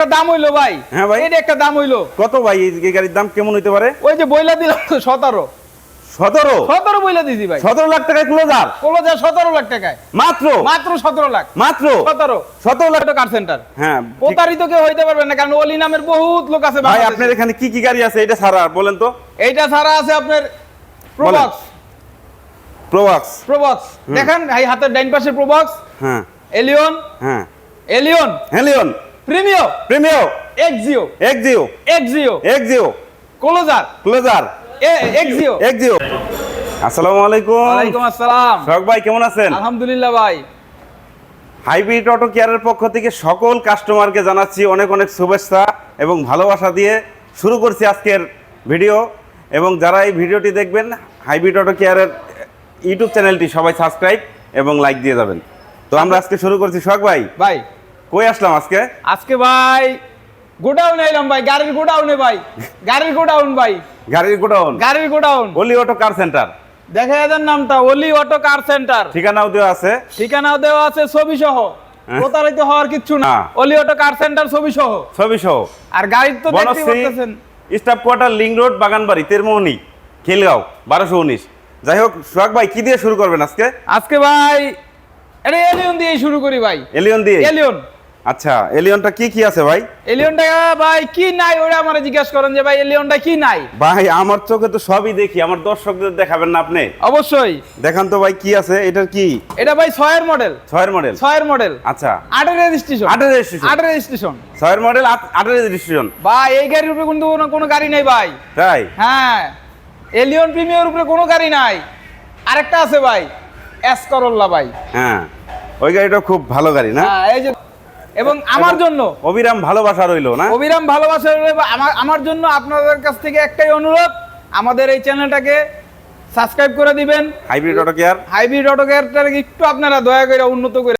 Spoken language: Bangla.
একটা দাম হইল ভাই। হ্যাঁ ভাই। এটা একটা দাম হইল। কত ভাই এই এই গাড়ির দাম কেমন হইতে পারে? ওই যে বইলা দিলাম সতেরো। সতেরো? সতেরো বইলা দিছি ভাই। সতেরো লাখ টাকায় ক্লোজার কোলো সতেরো লাখ টাকায়। মাত্র? মাত্র সতেরো লাখ। মাত্র? সতেরো। সতেরো লাখ? কার সেন্টার হ্যাঁ প্রতারিত কেউ হইতে পারবে না কারণ অলি নামের বহুত লোক আছে ভাই আপনার এখানে কি কি গাড়ি আছে? এটা ছাড়া বলেন তো। এইটা ছাড়া আছে আপনার প্রবক্স প্রবক্স দেখেন এই হাতের ডাইন পাশে প্রবক্স হ্যাঁ। এলিয়ন হ্যাঁ। Allion Premio. Premio. Axio. Axio. Axio. Axio. কোলোজার। ক্লোজার। এক্সিও। এক্সিও। আসসালামু আলাইকুম। ওয়ালাইকুম আসসালাম। শখ ভাই কেমন আছেন? আলহামদুলিল্লাহ ভাই। হাইব্রিড অটো কেয়ারের পক্ষ থেকে সকল কাস্টমারকে জানাচ্ছি অনেক অনেক শুভেচ্ছা এবং ভালোবাসা দিয়ে শুরু করছি আজকের ভিডিও। এবং যারা এই ভিডিওটি দেখবেন হাইব্রিড অটো কেয়ারের ইউটিউব চ্যানেলটি সবাই সাবস্ক্রাইব এবং লাইক দিয়ে যাবেন। তো আমরা আজকে শুরু করছি। শখ ভাই? ভাই কই আসলাম আজকে? আজকে ভাই গোডাউনে এলাম ভাই গাড়ির গোডাউনে ভাই গাড়ির গোডাউন ভাই। গাড়ির গোডাউন গাড়ির গোডাউন অলি অটো কার সেন্টার দেখা এদের নামটা অলি অটো কার সেন্টার ঠিকানাও দেওয়া আছে। ঠিকানাও দেওয়া আছে ছবি সহ হ্যাঁ। প্রতারিত হওয়ার কিচ্ছু না। অলি অটো কার সেন্টার ছবি সহ ছবি সহ আর গাড়ির তো বনশ্রী পাচ্ছেন staff quarter link road Baganbari Termohani Khilgaon বারোশো উনিশ। যাই হোক সোহাগ ভাই কি দিয়ে শুরু করবেন আজকে? আজকে ভাই এটা এলিয়ন দিয়ে শুরু করি ভাই। এলিয়ন দিয়ে এলিয়ন আচ্ছা এলিয়নটা কি কি আছে ভাই? এলিয়নটা ভাই কি নাই? ওরা আমারে জিজ্ঞাসা করেন যে ভাই এলিয়নটা কি নাই? ভাই আমার চোখে তো সবই দেখি আমার দর্শকদের দেখাবেন না আপনি? অবশ্যই। দেখান তো ভাই কি আছে? এটার কি? এটা ভাই ছয়ের মডেল ছয়ের মডেল ছয়ের মডেল আচ্ছা। আটের রেজিস্ট্রেশন আটের registration? আটের রেজিস্ট্রেশন ছয়ের মডেল আটের রেজিস্ট্রেশন ভাই এই গাড়ির উপরে কিন্তু কোনো কোনো গাড়ি নেই ভাই। তাই? হ্যাঁ। এলিয়ন প্রিমিয়ার উপরে কোনো গাড়ি নাই। আরেকটা আছে ভাই এস করল্লা ভাই। হ্যাঁ। ওই গাড়িটা খুব ভালো গাড়ি না? হ্যাঁ এই যে এবং আমার জন্য। অবিরাম ভালোবাসা রইল না? অবিরাম ভালোবাসা রইল আমার আমার জন্য আপনাদের কাছ থেকে একটাই অনুরোধ আমাদের এই চ্যানেলটাকে সাবস্ক্রাইব করে দিবেন। Hybrid auto care hybrid auto কেয়ারটাকে একটু আপনারা দয়া করে উন্নত করে